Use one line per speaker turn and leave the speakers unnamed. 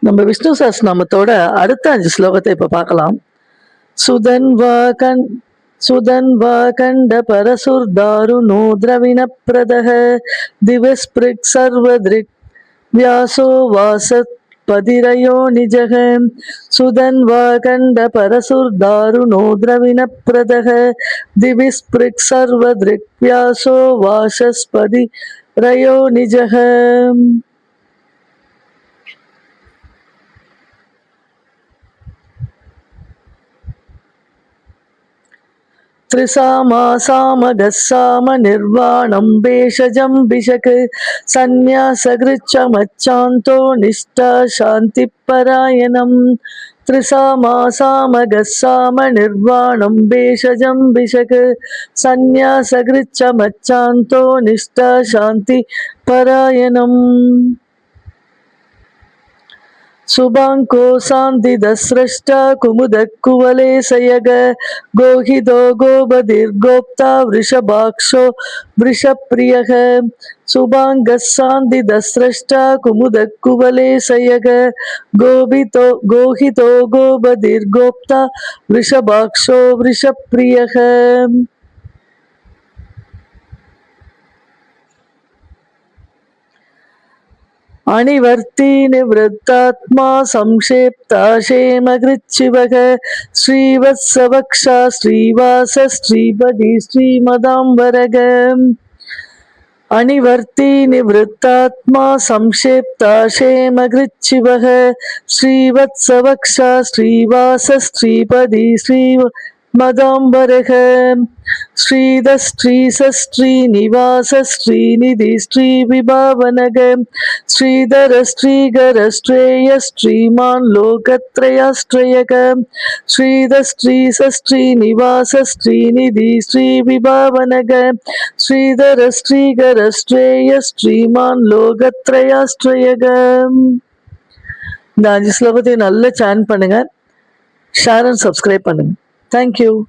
நம்ம விஷ்ணு சஹஸ்ரநாமத்தோட அடுத்த அஞ்சு ஸ்லோகத்தை இப்ப பார்க்கலாம். சுதன்வா கண் சுதன்வா கண்ட பரசுர்தாருணோ திரவிண பிரதக திவஸ்பிருக் சர்வதிருக் வியாசோ வாசத் பதிரயோ நிஜக சுதன்வா கண்ட பரசுர்தாருணோ திரவிண பிரதக திவிஸ்பிருக் சர்வதிருக் வியாசோ வாசஸ்பதி ரயோ நிஜக त्रिसामा सामगः साम निर्वाणं भेषजं भिषक् सन्न्यासगृच्छमच्चान्तो निष्ठा शान्तिपरायणम् त्रिसामा सामगः साम निर्वाणं भेषजं भिषक् सन्न्यासगृच्छमच्चान्तो निष्ठा शान्तिपरायणम् शुभाङ्को सान्दिदस्रष्टा कुमुदकुवलेशयग गोहितो गोपतिर्गोप्ता वृषभाक्षो वृषप्रियः அணிவர்த்தி நிவத்தாத்மா சம்ஷேப்தா ஷேமகிருச்சிவக. ஸ்ரீவத்சவக்ஷா ஸ்ரீவாச ஸ்ரீபதி ஸ்ரீமதாம்பரக. அணிவர்த்தி நிவத்தாத்மா சம்ஷேப்தா ஷேமகிருச்சிவக. ஸ்ரீவத்சவக்ஷா ஸ்ரீவாச ஸ்ரீபதி ஸ்ரீ மதாம்பரக ஸ்ரீத ஸ்ரீச ஸ்ரீநிவாச ஸ்ரீநிதி ஸ்ரீ விபாவனக ஸ்ரீதர ஸ்ரீகர ஸ்ரேய ஸ்ரீமான் லோகத்ரயாஸ்ரயக ஸ்ரீத ஸ்ரீச ஸ்ரீநிவாச ஸ்ரீநிதி ஸ்ரீ விபாவனக ஸ்ரீதர ஸ்ரீகர ஸ்ரேய ஸ்ரீமான் லோகத்ரயாஸ்ரயக இந்த அஞ்சு ஸ்லோகத்தையும் நல்ல சேன் பண்ணுங்க. ஷேர் அண்ட் சப்ஸ்கிரைப் பண்ணுங்க. Thank you.